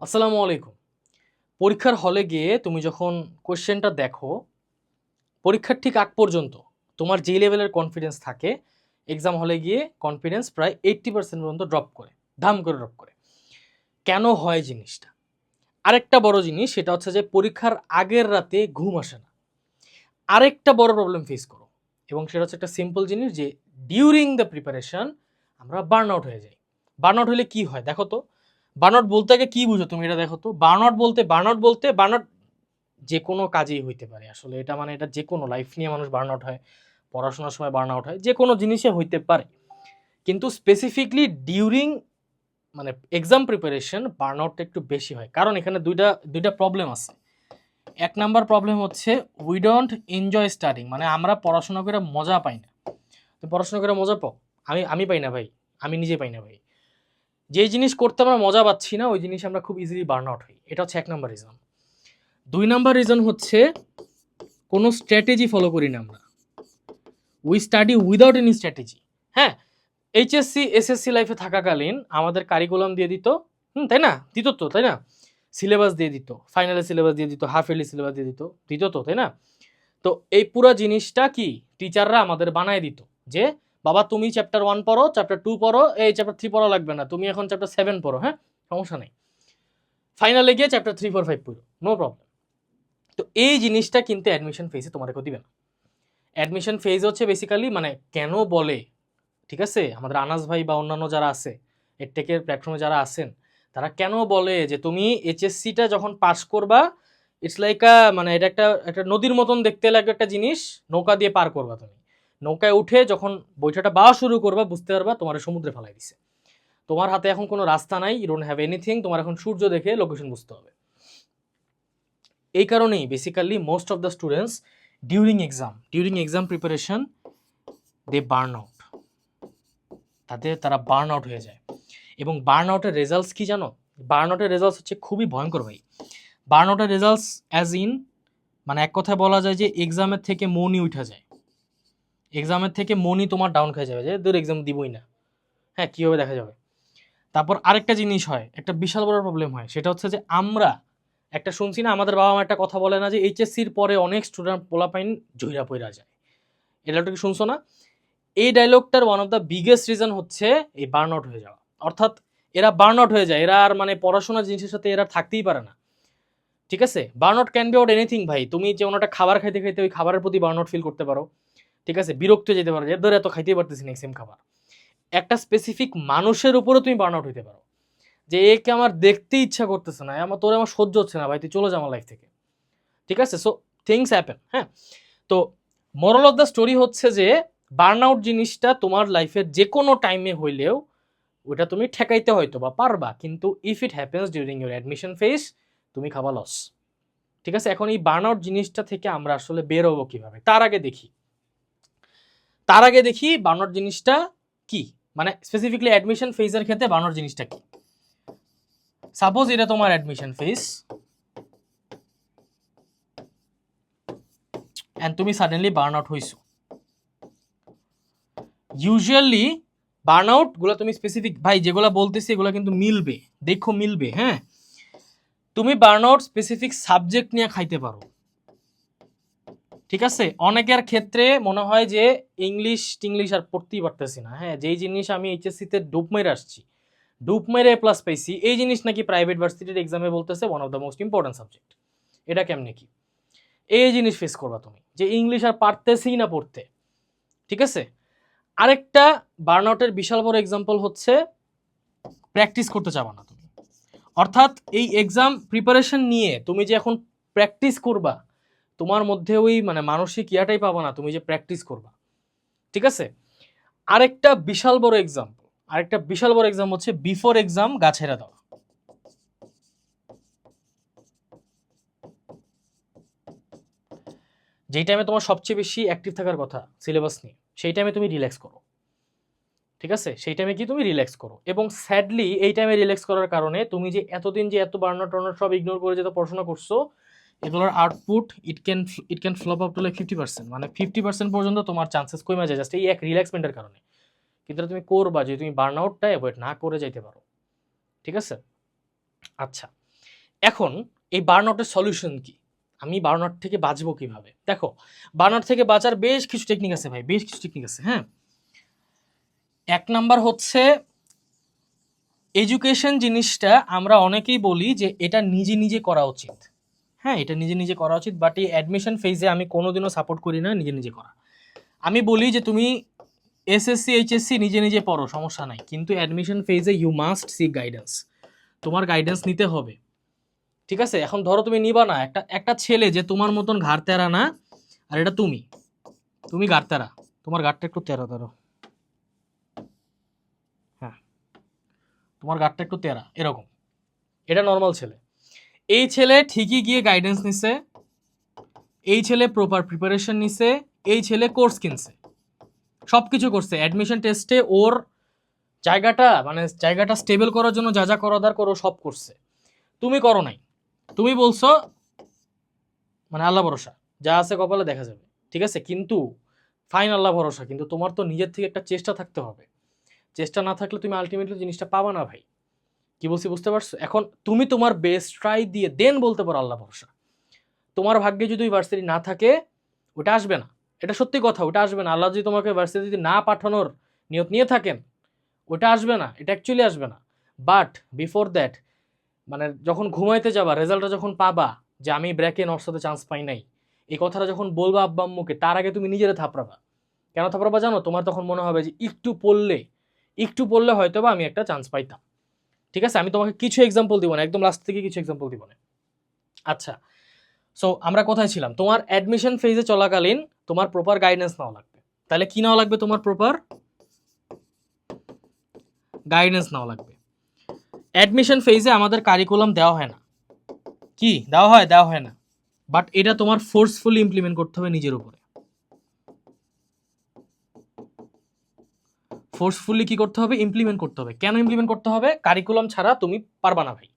আসসালামু আলাইকুম। পরীক্ষার হলে গিয়ে তুমি যখন কোশ্চেনটা দেখো, পরীক্ষার ঠিক আগ পর্যন্ত তোমার যে লেভেলের কনফিডেন্স থাকে এক্সাম হলে গিয়ে কনফিডেন্স প্রায় এইট্টি পার্সেন্ট পর্যন্ত ড্রপ করে, ধাম করে ড্রপ করে। কেন হয় জিনিসটা? আরেকটা বড় জিনিস, সেটা হচ্ছে যে পরীক্ষার আগের রাতে ঘুম আসে না। আরেকটা বড় প্রবলেম ফেস করো, এবং সেটা হচ্ছে একটা সিম্পল জিনিস যে ডিউরিং দ্য প্রিপারেশন আমরা বার্ন আউট হয়ে যাই। বার্ন আউট হলে কী হয়? দেখো তো বার্নআউট বলতে আগে কি বুঝো তুমি এটা দেখো তো? বার্নআউট বলতে বার্নআউট বলতে বার্নআউট যে কোনো কাজেই হইতে পারে। আসলে এটা মানে এটা যে কোনো লাইফ নিয়ে মানুষ বার্নআউট হয়, পড়াশোনার সময় বার্নআউট হয়, যে কোনো জিনিসে হইতে পারে। কিন্তু স্পেসিফিকলি ডিউরিং মানে এক্সাম প্রিপারেশন বার্নআউটটা একটু বেশি হয়। কারণ এখানে দুইটা দুইটা প্রবলেম আছে। এক নাম্বার প্রবলেম হচ্ছে উই ডোন্ট এনজয় স্টাডিং মানে আমরা পড়াশোনা করে মজা পাই না। পড়াশোনা করে মজা পাও? আমি আমি পাই না ভাই। আমি নিজে পাই না ভাই। যে জিনিস করতে আমরা মজা পাচ্ছি না, ওই জিনিস আমরা খুব ইজিলি বার্ন আউট হই। এটা হচ্ছে এক নাম্বার রিজন দুই নাম্বার রিজন হচ্ছে, কোনো স্ট্র্যাটেজি ফলো করি না আমরা। We study without any strategy হ্যাঁ এইচএসসি এসএসসি লাইফে থাকাকালীন আমাদের কারিকুলাম দিয়ে দিত, হুম, তাই না? দিত তো, তাই না? সিলেবাস দিয়ে দিত ফাইনালের সিলেবাস দিয়ে দিত হাফ ইয়ারলি সিলেবাস দিয়ে দিত দিত তো, তাই না? তো এই পুরো জিনিসটা কি? টিচাররা আমাদের বানায় দিত যে বাবা, তুমি চ্যাপ্টার ওয়ান পড়ো চ্যাপ্টার টু পড়ো, এই চ্যাপ্টার থ্রি পড়া লাগবে না। তুমি এখন চ্যাপ্টার সেভেন পড়ো হ্যাঁ? সমস্যা নেই। ফাইনালে গিয়ে চ্যাপ্টার থ্রি ফোর ফাইভ পড়ো নো প্রবলেম তো এই জিনিসটা কিন্তু অ্যাডমিশন ফেজে তোমাদেরকে দিবে না। অ্যাডমিশন ফেজ হচ্ছে বেসিক্যালি মানে কেন বলে, ঠিক আছে? আমাদের আনাস ভাই বা অন্যান্য যারা আছে এডটেকের প্ল্যাটফর্মে যারা আছেন, তারা কেন বলে যে তুমি এইচএসসিটা যখন পাস করবা ইটস লাইক মানে এটা একটা একটা নদীর মতন দেখতে লাগবে একটা জিনিস, নৌকা দিয়ে পার করবা তুমি। নৌকায় উঠে যখন বৈঠাটা বাওয়া শুরু করবা, বুঝতে পারবা তোমার সমুদ্রে ফেলাই দিছে। তোমার হাতে এখন কোনো রাস্তা নাই ইউ হ্যাভ এনিথিং তোমার এখন সূর্য দেখে লোকেশন বুঝতে হবে। এই কারণেই basically most of the students during exam during exam preparation they burn out তাদের তারা বার্ন আউট হয়ে যায়। এবং বার্ন আউটের রেজাল্টস কি জানো? বার্ন আউটের রেজাল্টস হচ্ছে খুবই ভয়ঙ্কর ভাই। বার্ন আউটের রেজাল্টস অ্যাজ ইন মানে এক কথায় বলা যায় যে এক্সামের থেকে মনই উঠা যায়। এক্সামের থেকে মনই তোমার ডাউন খেয়ে যাবে, যে দূর এক্সাম দিবই না। হ্যাঁ কীভাবে দেখা যাবে? তারপর আরেকটা জিনিস হয়, একটা বিশাল বড় প্রবলেম হয়, সেটা হচ্ছে যে আমরা, একটা শুনছি না, আমাদের বাবা মা একটা কথা বলে না যে এইচএসসির পরে অনেক স্টুডেন্ট পোলাপাইন জয়রা পইরা যায়। এটা কি শুনছো না? এই ডায়লগটার one of the biggest reason হচ্ছে এই বার্ন আউট হয়ে যাওয়া। অর্থাৎ এরা বার্ন আউট হয়ে যায়, এরা আর মানে পড়াশোনার জিনিসের সাথে এরা থাকতেই পারে না। ঠিক আছে? Burn out can be out anything ভাই, তুমি যে একটা খাবার খাইতে খাইতে ওই খাবারের প্রতি বার্ন আউট ফিল করতে পারো। ঠিক আছে? বিরক্ত যেতে পারো যে ধরে এত খাইতেই পারতেছি না সেম খাবার। একটা স্পেসিফিক মানুষের উপরেও তুমি বার্ন আউট হইতে পারো। যে, একে আমার দেখতে ইচ্ছা করতেছে না আমার, তোর আমার সহ্য হচ্ছে না, ভাই, তুই চলে যা আমার লাইফ থেকে। ঠিক আছে? সো থিংস হ্যাপেন হ্যাঁ? তো মোরাল অফ দ্য স্টোরি হচ্ছে যে বার্ন আউট জিনিসটা তোমার লাইফের যে কোনো টাইমে হইলেও, ওটা তুমি ঠেকাইতে হয়তো বা পারবা, কিন্তু if it happens during your admission phase তুমি খাবা লস ঠিক আছে? এখন এই বার্ন আউট জিনিসটা থেকে আমরা আসলে বেরোবো কীভাবে? তার আগে দেখি। তার আগে দেখি বার্ন জিনিসটা কি? মানে স্পেসিফিকলি অ্যাডমিশন ফেজের ক্ষেত্রে বার্ন জিনিসটা কি? সাপোজ এটা তোমার অ্যাডমিশন ফেজ অ্যান্ড তুমি সাডেনলি বার্ন আউট হইছো। ইউজুয়ালি বার্ন আউটগুলো তুমি স্পেসিফিক ভাই যেগুলো বলতেছি এগুলো কিন্তু মিলবে, দেখো মিলবে হ্যাঁ? তুমি বার্ন আউট স্পেসিফিক সাবজেক্ট নিয়ে খাইতে পারো। ঠিক আছে? অনেকের ক্ষেত্রে মনে হয় যে ইংলিশ টিংলিশ আর পড়তেই পারতেছি না। হ্যাঁ যেই জিনিস আমি এইচএসসিতে ডুব মেরে আসছি, ডুব মেরে প্লাস পাইছি, এই জিনিস নাকি প্রাইভেট ভার্সিটির এক্সামে বলতেছে one of the most important subject এটা কেমনে কি? এই জিনিস ফেস করবা তুমি, যে ইংলিশ আর পারতেছি না পড়তে। ঠিক আছে? আরেকটা বার্ন আউটের বিশাল বড় এক্সাম্পল হচ্ছে প্র্যাকটিস করতে চাবা না তুমি। অর্থাৎ এই এক্সাম প্রিপারেশন নিয়ে তুমি যে এখন প্র্যাকটিস করবা তোমার মধ্যে ওই মানে মানসিক ইয়াটাই পাবা না, তুমি যে প্র্যাকটিস করবা। ঠিক আছে? আরেকটা বিশাল বড় এক্সাম্পল আরেকটা বিশাল বড় এক্সাম হচ্ছে বিফোর এক্সাম গাছেরা দেওয়া যেই টাইমে তোমার সবচেয়ে বেশি অ্যাক্টিভ থাকার কথা সিলেবাস নিয়ে, সেই টাইমে তুমি রিল্যাক্স করো। ঠিক আছে? সেই টাইমে কি তুমি রিল্যাক্স করো। এবং স্যাডলি এই টাইমে রিল্যাক্স করার কারণে তুমি যে এতদিন যে এত বার্নার টার্নার সব ইগনোর করে যেত পড়াশোনা করছ এগুলোর output it can it can flop up to like fifty percent মানে ফিফটি পার্সেন্ট পর্যন্ত তোমার চান্সেস কমে যায় জাস্ট এই এক রিল্যাক্সমেন্টের কারণে। কিন্তু তুমি করবা, যদি তুমি বার্ন আউটটা অ্যাভয়েড না করে যাইতে পারো। ঠিক আছে? আচ্ছা এখন এই বার্নআউটের সলিউশন কি? আমি বার্ন আউট থেকে বাঁচবো কীভাবে? দেখো বার্নআউট থেকে বাঁচার বেশ কিছু টেকনিক আছে ভাই, বেশ কিছু টেকনিক আছে হ্যাঁ? এক নাম্বার হচ্ছে এডুকেশন জিনিসটা আমরা অনেকেই বলি যে এটা নিজে নিজে করা উচিত। হ্যাঁ এটা নিজে নিজে করা উচিত বাট এই অ্যাডমিশন ফেজে আমি কোনোদিনও সাপোর্ট করি না নিজে নিজে করা। আমি বলি যে তুমি এসএসসি এইচএসসি নিজে নিজে পড়ো, সমস্যা নাই, কিন্তু অ্যাডমিশন ফেজে ইউ মাস্ট সিক গাইডেন্স তোমার গাইডেন্স নিতে হবে। ঠিক আছে? এখন ধরো তুমি নিবা না, একটা একটা ছেলে যে তোমার মতন ঘাড় তেরা না, আর এটা তুমি। তুমি ঘাড় তেরা তোমার ঘাটটা একটু তেরা ধরো হ্যাঁ। তোমার ঘাটটা একটু তেরা এরকম। এটা নর্মাল ছেলে। এই ছেলে ঠিকই গিয়ে গাইডেন্স নিছে, এই ছেলে প্রপার প্রিপারেশন নিছে, এই ছেলে কোর্স কিনছে সব কিছু করছে অ্যাডমিশন টেস্টে ওর জায়গাটা মানে জায়গাটা স্টেবল করার জন্য যা যা করা দরকার ও সব করছে। তুমি করো নাই, তুমি বলছো মানে আল্লাহ ভরসা, যা আছে কপালে দেখা যাবে, ঠিক আছে? কিন্তু ফাইন আল্লাহ ভরসা, কিন্তু তোমার তো নিজের থেকে একটা চেষ্টা থাকতে হবে। চেষ্টা না থাকলে তুমি আলটিমেটলি জিনিসটা পাবা না ভাই। কি বলছি বুঝতে পারছ? এখন তুমি তোমার বেস্ট ট্রাই দিয়ে দেন বলতে পারো আল্লাহ ভরসা। তোমার ভাগ্যে যদি ওই ভার্সিটি না থাকে, ওটা আসবে না। এটা সত্যি কথা, ওটা আসবে না। আল্লাহ যদি তোমাকে ভার্সিটি যদি না পাঠানোর নিয়ত নিয়ে থাকেন, ওটা আসবে না, এটা অ্যাকচুয়ালি আসবে না। বাট বিফোর দ্যাট মানে যখন ঘুমাইতে যাবা রেজাল্টটা যখন পাবা, যে আমি ব্র্যাকে নর্সাতে চান্স পাই নাই, এই কথাটা যখন বলবা আব্বা আম্মুকে, তার আগে তুমি নিজেরা থাপড়াবা। কেন থাপড়াবা জানো? তোমার তখন মনে হবে যে একটু পড়লে একটু পড়লে হয়তো বা আমি একটা চান্স পাইতাম। ঠিক আছে? আমি তোমাকে কিছু এক্সাম্পল দিব না, একদম লাস্ট থেকে কিছু এক্সাম্পল দিব না। আচ্ছা সো আমরা কোথায় ছিলাম? তোমার অ্যাডমিশন ফেজে চলাকালীন তোমার প্রপার গাইডেন্স নেওয়া লাগবে। তাহলে কি নেওয়া লাগবে তোমার প্রপার গাইডেন্স নেওয়া লাগবে। অ্যাডমিশন ফেজে আমাদের কারিকুলাম দেওয়া হয় না। কি? দেওয়া হয় দেওয়া হয় না। বাট এটা তোমার ফোর্সফুলি ইমপ্লিমেন্ট করতে হবে নিজের উপরে। ফোর্সফুলি কি করতে হবে? ইমপ্লিমেন্ট করতে হবে। কেন ইমপ্লিমেন্ট করতে হবে? কারিকুলাম ছাড়া তুমি পারবা না ভাই।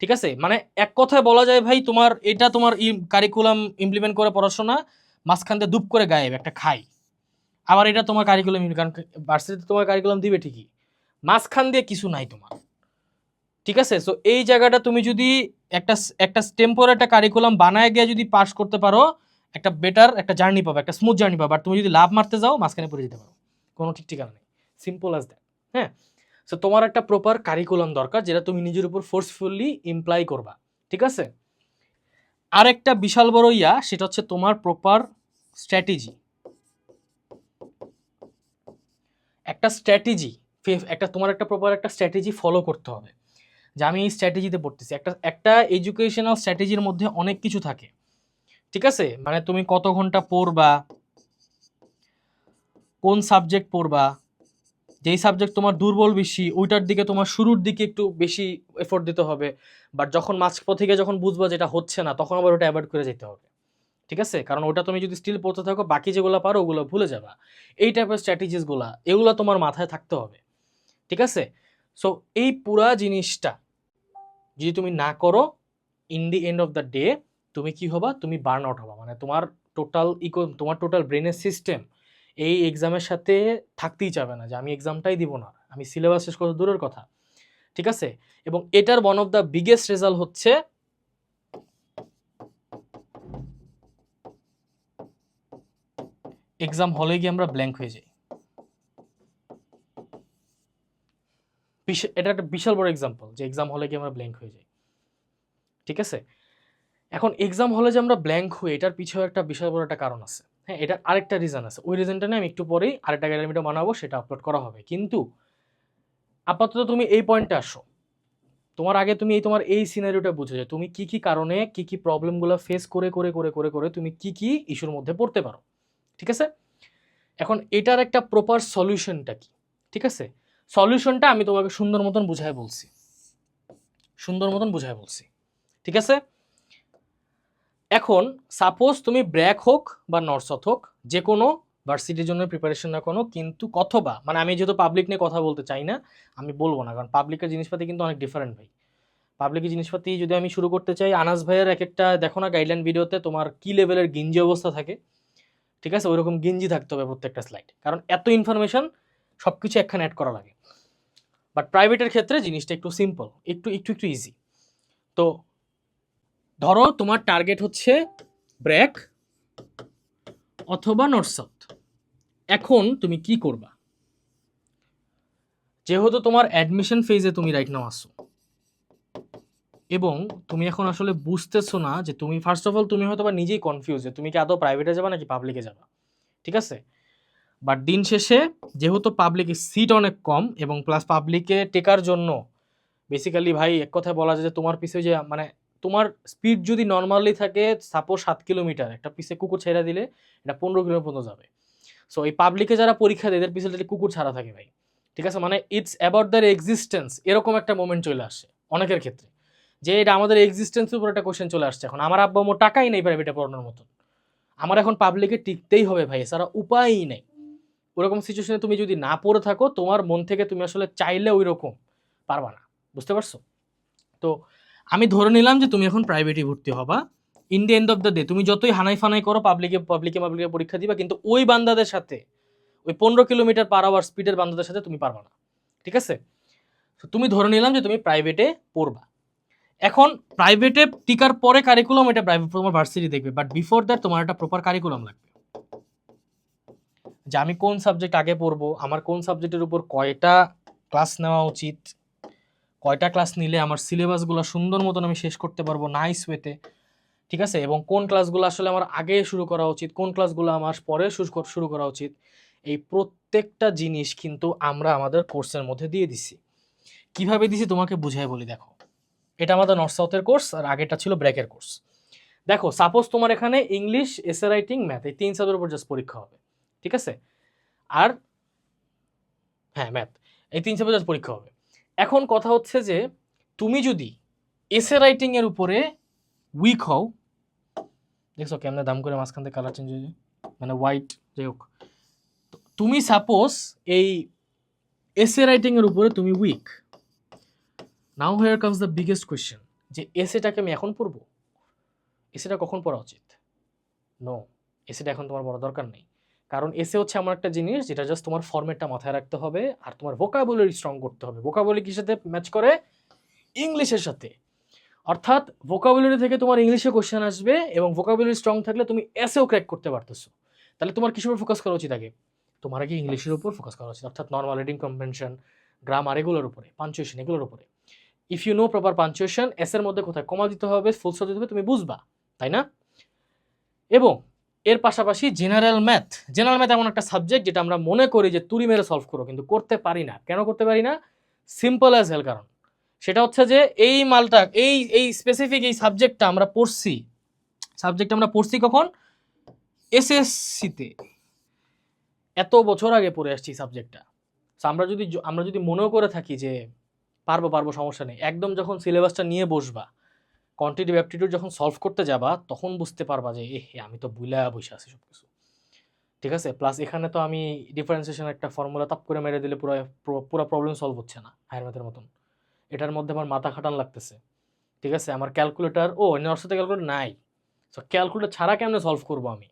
ঠিক আছে? মানে এক কথায় বলা যায় ভাই, তোমার এটা তোমার কারিকুলাম ইমপ্লিমেন্ট করে পড়াশোনা, মাঝখান দিয়ে দুপ করে গায়েব, একটা খাই। আবার এটা তোমার কারিকুলাম কারণ ভার্সিটিতে তোমার কারিকুলাম দিবে ঠিকই। মাঝখান দিয়ে কিছু নাই তোমার। ঠিক আছে? সো এই জায়গাটা তুমি যদি একটা একটা টেম্পোর একটা কারিকুলাম বানায় গিয়ে যদি পাস করতে পারো, একটা বেটার একটা জার্নি পাবে, একটা স্মুথ জার্নি পাবে। আর তুমি যদি লাভ মারতে যাও, মাঝখানে পড়ে যেতে পারো। কোনো ঠিক ঠিকানা নেই। সিম্পল অ্যাজ দ্যাট হ্যাঁ? সো তোমার একটা প্রপার কারিকুলাম দরকার যেটা তুমি নিজের উপর ফোর্সফুলি ইমপ্লাই করবা, ঠিক আছে? আরেকটা বিশাল বড় ইয়া, সেটা হচ্ছে তোমার প্রপার স্ট্র্যাটেজি একটা স্ট্র্যাটেজি একটা তোমার একটা প্রপার একটা স্ট্র্যাটেজি ফলো করতে হবে। যে আমি এই স্ট্র্যাটেজিতে পড়তেছি। একটা একটা এডুকেশনাল স্ট্র্যাটেজির মধ্যে অনেক কিছু থাকে, ঠিক আছে? মানে তুমি কত ঘণ্টা পড়বা, কোন সাবজেক্ট পড়বা যেই সাবজেক্ট তোমার দুর্বল বেশি, ওইটার দিকে তোমার শুরুর দিকে একটু বেশি এফোর্ট দিতে হবে। বাট যখন মাঝপথ থেকে যখন বুঝবা যেটা হচ্ছে না, তখন আবার ওটা অ্যাভয়েড করে যেতে হবে। ঠিক আছে? কারণ ওটা তুমি যদি স্টিল পড়তে থাকো, বাকি যেগুলো পারো, ওগুলো ভুলে যাবা। এই টাইপের স্ট্র্যাটেজিসগুলো এগুলো তোমার মাথায় থাকতে হবে। ঠিক আছে? সো এই পুরা জিনিসটা যদি তুমি না করো in the end of the day তুমি কি হবা? তুমি বার্ন আউট হবা। মানে তোমার টোটাল ইকো তোমার টোটাল ব্রেনের সিস্টেম এই এক্সামের সাথে থাকতেই চাবে না যে আমি এক্সামটাই দিব না, আমি সিলেবাস শেষ করা দূরের কথা। ঠিক আছে? এবং এটার one of the biggest result হচ্ছে এক্সাম হলে গিয়ে আমরা ব্ল্যাঙ্ক হয়ে যাই। এটা একটা বিশাল বড় এক্সাম্পল যে এক্সাম হলে গিয়ে আমরা ব্ল্যাঙ্ক হয়ে যাই। ঠিক আছে? এখন এক্সাম হলে যে আমরা ব্ল্যাঙ্ক হই, এটার পিছনে একটা বিশাল বড় একটা কারণ আছে। হ্যাঁ এটা আরেকটা রিজন আছে। ওই রিজনটা নিয়ে আমি একটু পরেই আরেকটা গ্যালারি ভিডিও বানাবো, সেটা আপলোড করা হবে। কিন্তু আপাতত তুমি এই পয়েন্টে আসো। তোমার আগে তুমি এই তোমার এই সিনারিওটা বুঝে যায় তুমি কি কি কারণে কি কি প্রবলেমগুলো ফেস করে করে করে করে করে তুমি কি কি ইস্যুর মধ্যে পড়তে পারো। ঠিক আছে? এখন এটার একটা প্রপার সলিউশনটা কি? ঠিক আছে? সলিউশনটা আমি তোমাকে সুন্দর মতন বুঝায় বলছি। সুন্দর মতন বুঝায় বলছি। ঠিক আছে? এখন সাপোজ তুমি ব্র্যাক হোক বা নর্সথ হোক যে কোনো ভার্সিটির জন্য প্রিপারেশন না কোনো, কিন্তু কতবা মানে আমি যেহেতু পাবলিক নিয়ে কথা বলতে চাই না, আমি বলব না, কারণ পাবলিকের জিনিসপাতি কিন্তু অনেক ডিফারেন্ট ভাই। পাবলিকের জিনিসপাতি যদি আমি শুরু করতে চাই, আনাস ভাইয়ের এক একটা, দেখো না গাইডলাইন ভিডিওতে তোমার কী লেভেলের গিঞ্জি অবস্থা থাকে, ঠিক আছে? ওইরকম গিঞ্জি থাকতে হবে প্রত্যেকটা স্লাইড কারণ এত ইনফরমেশন সব কিছু একখানে অ্যাড করা লাগে। বাট প্রাইভেটের ক্ষেত্রে জিনিসটা একটু সিম্পল একটু একটু একটু ইজি তো ধরো তোমার টার্গেট হচ্ছে ব্র্যাক অথবা নর্থ সাউথ এখন তুমি কি করবা? যেহেতু তোমার অ্যাডমিশন ফেজে তুমি রাইট নাও আসো এবং তুমি এখন আসলে বুঝতেছো না যে তুমি ফার্স্ট অফ অল তুমি হয়তো বা নিজেই কনফিউজ যে তুমি কি আদৌ প্রাইভেটে যাবা নাকি পাবলিকে যাবা, ঠিক আছে? বাট দিন শেষে যেহেতু পাবলিকে সিট অনেক কম এবং প্লাস পাবলিকে টেকার জন্য বেসিক্যালি ভাই এক কথায় বলা যায় যে তোমার পিছে যে মানে তোমার স্পিড যদি নর্মালি থাকে সাপোজ সাত কিলোমিটার একটা পিসে কুকুর ছেড়ে দিলে এটা পনেরো কিলোমিটার পর্যন্ত যাবে। সো এই পাবলিকে যারা পরীক্ষা দেয়, এদের পিছনে কুকুর ছাড়া থাকে ভাই। ঠিক আছে? মানে ইটস অ্যাবাউট দ্যার এক্সিস্টেন্স এরকম একটা মোমেন্ট চলে আসে অনেকের ক্ষেত্রে। যে এটা আমাদের এক্সিস্টেন্সের উপর একটা কোশ্চেন চলে আসছে এখন। আমার আব্বা আমার টাকাই নেই প্রাইভেটে পড়ানোর মতন। আমার এখন পাবলিকে টিকতেই হবে ভাই, এছাড়া উপায়ই নেই। ওরকম সিচুয়েশনে তুমি যদি না পড়ে থাকো, তোমার মন থেকে তুমি আসলে চাইলে ওই রকম পারবা না। বুঝতে পারছ? তো আমি ধরে নিলাম যে তুমি এখন প্রাইভেটে ভর্তি হবা। In the end of the day তুমি যতই হানাই ফানাই করো পাবলিকে পাবলিকে পাবলিকে পরীক্ষা দিবা, কিন্তু ওই বান্দাদের সাথে, ওই পনেরো কিলোমিটার পার আওয়ার স্পিডের বান্দাদের সাথে তুমি পারবা না। ঠিক আছে? তো তুমি ধরে নিলাম যে তুমি প্রাইভেটে পড়বা। এখন প্রাইভেটে টিকার পরে কারিকুলাম এটা প্রাইভেট তোমার ভার্সিটি দেখবে বাট বিফোর দ্যাট তোমার একটা প্রপার কারিকুলাম লাগবে। যে আমি কোন সাবজেক্ট আগে পড়ব, আমার কোন সাবজেক্টের উপর কয়টা ক্লাস নেওয়া উচিত কয়টা ক্লাস নিলে আমার সিলেবাসগুলো সুন্দর মতন আমি শেষ করতে পারব নাইস ওয়েতে ঠিক আছে? এবং কোন ক্লাসগুলো আসলে আমার আগে শুরু করা উচিত, কোন ক্লাসগুলো আমার পরে শুরু করা উচিত, এই প্রত্যেকটা জিনিস কিন্তু আমরা আমাদের কোর্সের মধ্যে দিয়ে দিছি। কীভাবে দিছি তোমাকে বুঝাই বলি, দেখো। এটা আমাদের নর্থ সাউথের কোর্স আর আগেটা ছিল ব্র্যাকের কোর্স দেখো সাপোজ তোমার এখানে ইংলিশ এসে রাইটিং ম্যাথ এই তিন সাবজেক্টের উপর জাস্ট পরীক্ষা হবে, ঠিক আছে? আর হ্যাঁ ম্যাথ এই তিন সাবজেক্ট পরীক্ষা হবে। এখন কথা হচ্ছে যে তুমি যদি এসে রাইটিং এর উপরে উইক হও, দেখছ কেমনে দাম করে মাঝখান থেকে কালার চেঞ্জ হয়ে যায়? মানে হোয়াইট যাই হোক। তুমি সাপোজ এই এসে রাইটিং এর উপরে তুমি weak now here comes the biggest question যে এসেটাকে আমি এখন পড়ব? এসেটা কখন পড়া উচিত? নো এসেটা এখন তোমার পড়া দরকার নেই। কারণ এসে হচ্ছে এমন একটা জিনিস যেটা জাস্ট তোমার ফর্মেটটা মাথায় রাখতে হবে আর তোমার ভোকাবুলারি স্ট্রং করতে হবে। ভোকাবুলারি কিসের সাথে ম্যাচ করে? ইংলিশের সাথে। অর্থাৎ ভোকাবুলারি থেকে তোমার ইংলিশে কোশ্চেন আসবে এবং ভোকাবুলারি স্ট্রং থাকলে তুমি এসেও ক্র্যাক করতে পারতেছো। তাহলে তোমার কিসের উপর ফোকাস করা উচিত আগে? তোমার আগে ইংলিশের উপর ফোকাস করা উচিত। অর্থাৎ নর্মাল রিডিং কম্পেনশন গ্রামার এগুলোর উপরে পাঞ্চুয়েশন এগুলোর উপরে। If you know proper punctuation এসের মধ্যে কোথায় কমা দিতে হবে ফুল দিতে হবে, তুমি বুঝবা, তাই না? এবং এর পাশাপাশি জেনারেল ম্যাথ জেনারেল ম্যাথ এমন একটা সাবজেক্ট যেটা আমরা মনে করি যে তুড়ি মেরে সলভ করো, কিন্তু করতে পারি না। কেন করতে পারি না? সিম্পল অ্যাজ হেল কারণ। সেটা হচ্ছে যে এই মালটা, এই এই স্পেসিফিক এই সাবজেক্টটা আমরা পড়ছি। সাবজেক্ট আমরা পড়ছি কখন? এসএসসিতে এত বছর আগে পড়ে আসছি সাবজেক্টটা আমরা যদি আমরা যদি মনেও করে থাকি যে পারব পারব, সমস্যা নেই। একদম যখন সিলেবাসটা নিয়ে বসবা কোয়ান্টিটিভ অ্যাপটিটিউড যখন সলভ করতে যাবা, তখন বুঝতে পারবা যে এ আমি তো বুইলা বসে আছি সব কিছু ঠিক আছে? প্লাস এখানে তো আমি ডিফারেন্সিয়েশন একটা ফর্মুলা তাপ করে মেরে দিলে পুরো পুরো প্রবলেম সলভ হচ্ছে না হায়ার ম্যাথের মতন। এটার মধ্যে আমার মাথা খাটান লাগতেছে। ঠিক আছে? আমার ক্যালকুলেটর ও নর্সাতে ক্যালকুলেটর নাই। সো ক্যালকুলেটর ছাড়া কেমনে সলভ করব আমি?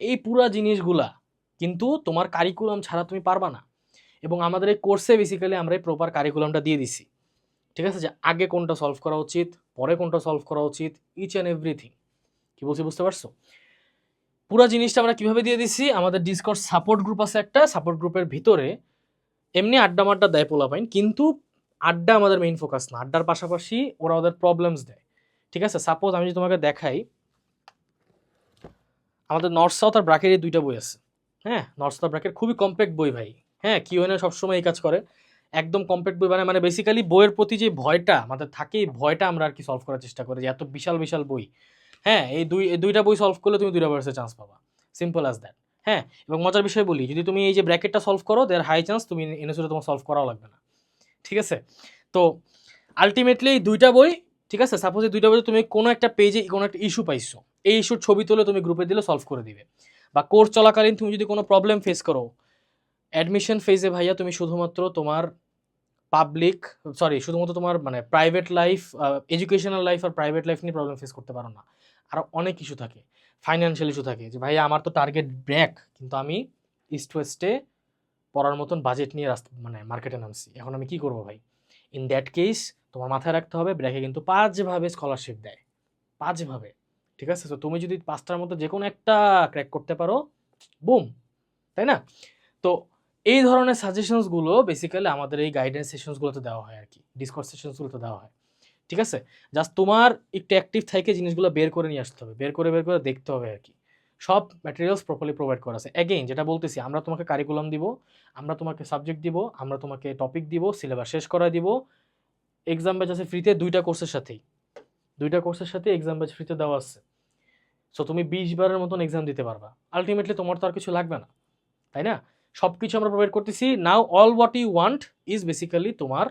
এই পুরা জিনিসগুলা কিন্তু তোমার কারিকুলাম ছাড়া তুমি পারবা না। এবং আমাদের এই কোর্সে বেসিক্যালি আমরা এই প্রপার কারিকুলামটা দিয়ে দিছি। ঠিক আছে? যে আগে কোনটা সলভ করা উচিত, পরে কোনটা সলভ করা উচিত ইচ অ্যান্ড এভরিথিং কি বলছি বুঝতে পারছ? পুরো জিনিসটা আমরা কীভাবে দিয়ে দিছি? আমাদের ডিসকর্ড সাপোর্ট গ্রুপ আছে একটা সাপোর্ট গ্রুপের ভিতরে এমনি আড্ডা মাড্ডা দেয় পোলাপাইন, কিন্তু আড্ডা আমাদের মেইন ফোকাস না। আড্ডার পাশাপাশি ওরা ওদের প্রবলেমস দেয়। ঠিক আছে? সাপোজ আমি যদি তোমাকে দেখাই, আমাদের নর্থ সাউথ আর ব্রাকের এই দুইটা বই আছে। হ্যাঁ? নর্থ সাউথ ব্রাকের খুবই কম্প্যাক্ট বই ভাই। হ্যাঁ? কি না সবসময় এই কাজ করে। একদম কম্প্যাক্ট বই। মানে মানে বেসিক্যালি বইয়ের প্রতি যে ভয়টা, আমাদের থাকে এই ভয়টা আমরা আর কি সলভ করার চেষ্টা করি যে এত বিশাল বিশাল বই। হ্যাঁ এই দুই দুইটা বই সলভ করলে তুমি দুইটা ভার্সে চান্স পাবা। সিম্পল অ্যাজ দ্যাট হ্যাঁ এবং মজার বিষয় বলি, যদি তুমি এই যে ব্র্যাকেটটা সলভ করো দেয়ার হাই চান্স তুমি এনএসিতে তোমার সলভ করাও লাগবে না। ঠিক আছে? তো আলটিমেটলি এই দুইটা বই, ঠিক আছে? সাপোজ এই দুইটা বই তুমি কোনো একটা পেজে কোনো একটা ইস্যু পাইছো। এই ইস্যুর ছবি তুলে তুমি গ্রুপে দিলে সলভ করে দিবে। বা কোর্স চলাকালীন তুমি যদি কোনো প্রবলেম ফেস করো অ্যাডমিশন ফেজে ভাইয়া তুমি শুধুমাত্র তোমার পাবলিক সরি শুধুমাত্র তোমার মানে প্রাইভেট লাইফ এডুকেশনাল লাইফ আর প্রাইভেট লাইফ নিয়ে প্রবলেম ফেস করতে পারো না। আরও অনেক ইস্যু থাকে ফাইন্যান্সিয়াল ইস্যু থাকে যে, ভাইয়া, আমার তো টার্গেট ব্র্যাক কিন্তু আমি ইস্ট ওয়েস্টে পড়ার মতন বাজেট নিয়ে রাস্তা মানে মার্কেটে নামছি। এখন আমি কি করব ভাই? ইন দ্যাট কেস তোমার মাথায় রাখতে হবে ব্র্যাকে কিন্তু পাঁচভাবে স্কলারশিপ দেয়। পাঁচভাবে, ঠিক আছে? তো তুমি যদি পাঁচটার মধ্যে যে কোনো একটা ক্র্যাক করতে পারো বুম তাই না? তো এই ধরনের সাজেশনসগুলো বেসিক্যালি আমাদের এই গাইডেন্স সেশনসগুলোতে দেওয়া হয় আর কি ডিসকস সেশনসগুলোতে দেওয়া হয়, ঠিক আছে? জাস্ট তোমার একটু অ্যাক্টিভ থেকে জিনিসগুলো বের করে নিয়ে আসতে হবে, বের করে বের করে দেখতে হবে আর কি সব ম্যাটেরিয়ালস প্রপারলি প্রোভাইড করা আছে। অ্যাগেইন যেটা বলতেছি, আমরা তোমাকে কারিকুলাম দিব, আমরা তোমাকে সাবজেক্ট দিব, আমরা তোমাকে টপিক দিব সিলেবাস শেষ করা দিব এক্সাম ব্যাচ আছে ফ্রিতে দুইটা কোর্সের সাথেই। দুইটা কোর্সের সাথে এক্সাম ব্যাচ ফ্রিতে দেওয়া আছে। সো তুমি বিশ বারের মতন এক্সাম দিতে পারবা। আলটিমেটলি তোমার তো আর কিছু লাগবে না, তাই না? সব কিছু আমরা প্রোভাইড করতেছি। Now all what you want is basically তোমার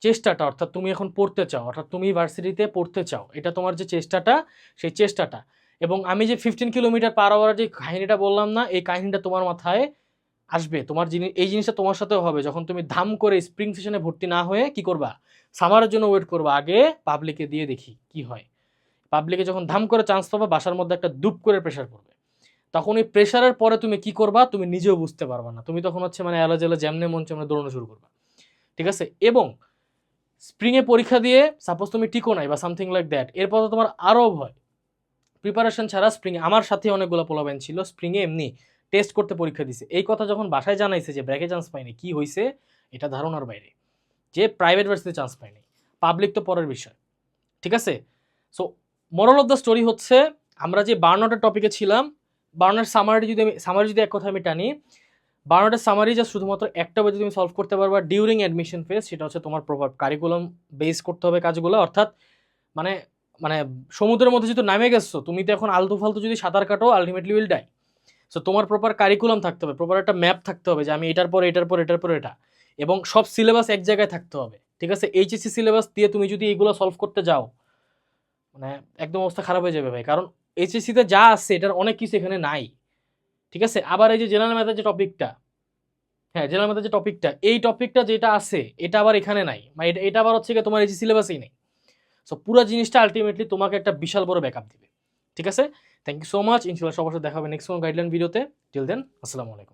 চেষ্টাটা, অর্থাৎ তুমি এখন পড়তে চাও, অর্থাৎ তুমি ভার্সিটিতে পড়তে চাও। এটা তোমার যে চেষ্টাটা, সেই চেষ্টাটা। এবং আমি যে ফিফটিন কিলোমিটার পার আওয়ার যে কাহিনীটা বললাম না, এই কাহিনীটা তোমার মাথায় আসবে। তোমার জিনিস এই জিনিসটা তোমার সাথেও হবে। যখন তুমি ধাম করে স্প্রিং সেশনে ভর্তি না হয়ে কি করবা? সামারের জন্য ওয়েট করবা। আগে পাবলিকে দিয়ে দেখি কি হয়। পাবলিকে যখন ধাম করে চান্স পাবা, বাসার মধ্যে একটা দুপ করে প্রেশার পড়বে। তখন ওই প্রেশারের পরে তুমি কি করবা? তুমি নিজেও বুঝতে পারবা না। তুমি তখন হচ্ছে মানে এলা জেলা যেমনে মন চেমনে দৌড়ানো শুরু করবা। ঠিক আছে? এবং স্প্রিংয়ে পরীক্ষা দিয়ে সাপোজ তুমি টিকো নাই বা সামথিং লাইক দ্যাট এরপর তো তোমার আরও ভয়। প্রিপারেশন ছাড়া স্প্রিংয়ে আমার সাথে অনেকগুলো পোলাবেন ছিল স্প্রিংয়ে এমনি টেস্ট করতে পরীক্ষা দিছে। এই কথা যখন বাসায় জানাইছে যে ব্র্যাকে চান্স পাইনি, কি হয়েছে এটা ধারণার বাইরে। যে প্রাইভেট ভার্সিতে চান্স পাইনি। পাবলিক তো পরের বিষয়। ঠিক আছে? So moral of the story হচ্ছে, আমরা যে বার্নটের টপিকে ছিলাম বার্নার সামারি যদি আমি সামারি যদি এক কথা আমি টানি বার্নটের সামারি যা শুধুমাত্র একটা বই তুমি সলভ করতে পারবা ডিউরিং অ্যাডমিশন ফেজ সেটা হচ্ছে তোমার প্রভাব কারিকুলাম বেস করতে হবে কাজগুলো। অর্থাৎ মানে মানে সমুদ্রের মধ্যে যেহেতু নামে গেছো, তুমি তো এখন আলতু ফালতু যদি সাঁতার কাটো আলটিমেটলি উইল ডাই সো তোমার প্রপার কারিকুলাম থাকতে হবে প্রপার একটা ম্যাপ থাকতে হবে যে আমি এটার পর এটার পর এটার পর, এটা। এবং সব সিলেবাস এক জায়গায় থাকতে হবে, ঠিক আছে? এইচএসসি সিলেবাস দিয়ে তুমি যদি এইগুলো সলভ করতে যাও মানে একদম অবস্থা খারাপ হয়ে যাবে ভাই। কারণ এইচএসসিতে যা আছে, এটার অনেক কিছু এখানে নাই। ঠিক আছে? আবার এই যে জেনারেল ম্যাথের যে টপিকটা হ্যাঁ জেনারেল ম্যাথের যে টপিকটা এই টপিকটা যেটা আছে, এটা আবার এখানে নাই। মানে এটা এটা আবার হচ্ছে কি তোমার এই যে সিলেবাসেই নেই। সো পুরো জিনিসটা আলটিমেটলি তোমাকে একটা বিশাল বড় ব্যাকআপ দিবে। ঠিক আছে? থ্যাংক ইউ সো মাচ ইনশাল্লাহ সবার সাথে দেখা হবে নেক্সট কোন গাইডলাইন ভিডিওতে টিল দেন আসসালামু আলাইকুম।